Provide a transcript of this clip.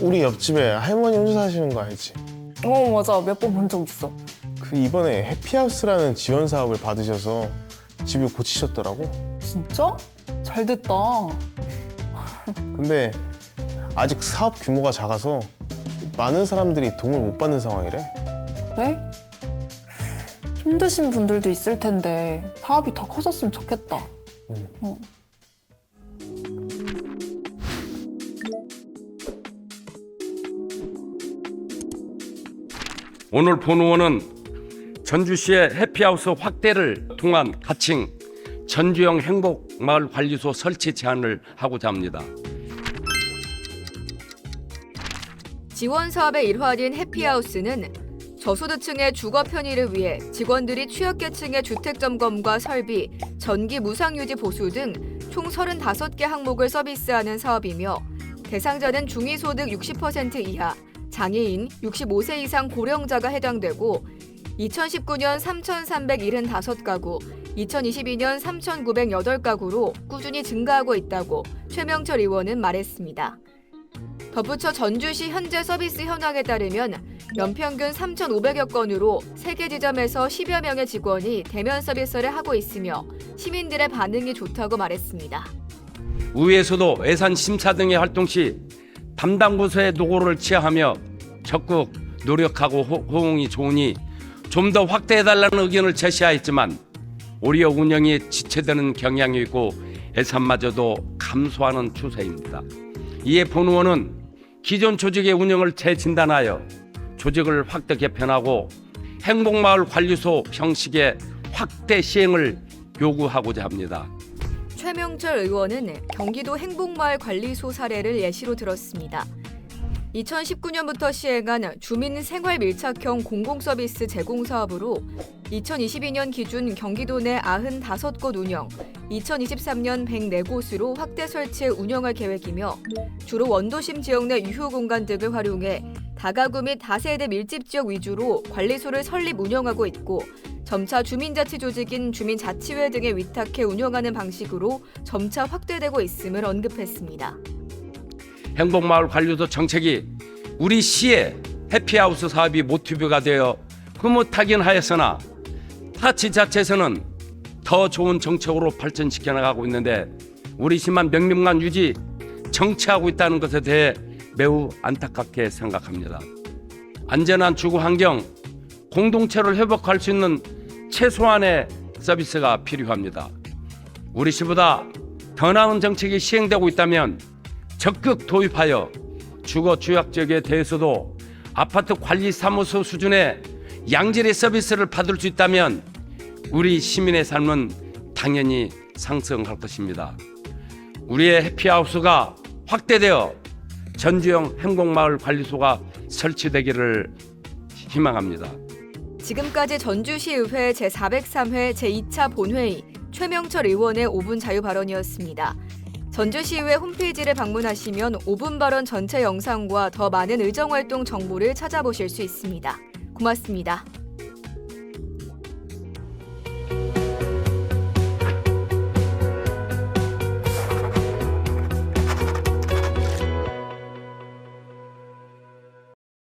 우리 옆집에 할머니 혼자 사시는 거 알지? 어 맞아 몇 번 본 적 있어. 그 이번에 해피하우스라는 지원 사업을 받으셔서 집을 고치셨더라고. 진짜? 잘 됐다. 근데 아직 사업 규모가 작아서 많은 사람들이 도움을 못 받는 상황이래. 그래? 힘드신 분들도 있을 텐데 사업이 더 커졌으면 좋겠다. 어. 오늘 본 의원은 전주시의 해피하우스 확대를 통한 가칭 전주형 행복마을 관리소 설치 제안을 하고자 합니다. 지원 사업의 일환인 해피하우스는 저소득층의 주거 편의를 위해 직원들이 취약계층의 주택 점검과 설비, 전기 무상 유지 보수 등 총 35개 항목을 서비스하는 사업이며 대상자는 중위소득 60% 이하, 장애인, 65세 이상 고령자가 해당되고 2019년 3,375가구, 2022년 3,908가구로 꾸준히 증가하고 있다고 최명철 의원은 말했습니다. 덧붙여 전주시 현재 서비스 현황에 따르면 연평균 3,500여 건으로 세개 지점에서 10여 명의 직원이 대면 서비스를 하고 있으며 시민들의 반응이 좋다고 말했습니다. 의회에서도 예산 심사 등의 활동 시 담당 부서의 노고를 취하하며 적극 노력하고 호- 호응이 좋으니 좀 더 확대해달라는 의견을 제시하였지만 오히려 운영이 지체되는 경향이 있고 예산마저도 감소하는 추세입니다. 이에 본 의원은 기존 조직의 운영을 재진단하여 조직을 확대 개편하고 행복마을 관리소 형식의 확대 시행을 요구하고자 합니다. 최명철 의원은 경기도 행복마을 관리소 사례를 예시로 들었습니다. 2019년부터 시행한 주민 생활 밀착형 공공서비스 제공 사업으로 2022년 기준 경기도 내 95곳 운영, 2023년 104곳으로 확대 설치해 운영할 계획이며 주로 원도심 지역 내 유휴 공간 등을 활용해 다가구 및 다세대 밀집 지역 위주로 관리소를 설립 운영하고 있고 점차 주민자치 조직인 주민자치회 등에 위탁해 운영하는 방식으로 점차 확대되고 있음을 언급했습니다. 행복마을 관리소 정책이 우리 시의 해피하우스 사업이 모티브가 되어 흐뭇하긴 하였으나 타치 자체에서는 더 좋은 정책으로 발전시켜 나가고 있는데 우리 시만 명령만 유지 정체하고 있다는 것에 대해 매우 안타깝게 생각합니다. 안전한 주거 환경, 공동체를 회복할 수 있는 최소한의 서비스가 필요합니다. 우리 시보다 더 나은 정책이 시행되고 있다면 적극 도입하여 주거 주약 지역에 대해서도 아파트 관리 사무소 수준의 양질의 서비스를 받을 수 있다면 우리 시민의 삶은 당연히 상승할 것입니다. 우리의 해피하우스가 확대되어 전주형 행복마을 관리소가 설치되기를 희망합니다. 지금까지 전주시의회 제403회 제2차 본회의 최명철 의원의 5분 자유 발언이었습니다. 전주시의회 홈페이지를 방문하시면 5분 발언 전체 영상과 더 많은 의정활동 정보를 찾아보실 수 있습니다. 고맙습니다.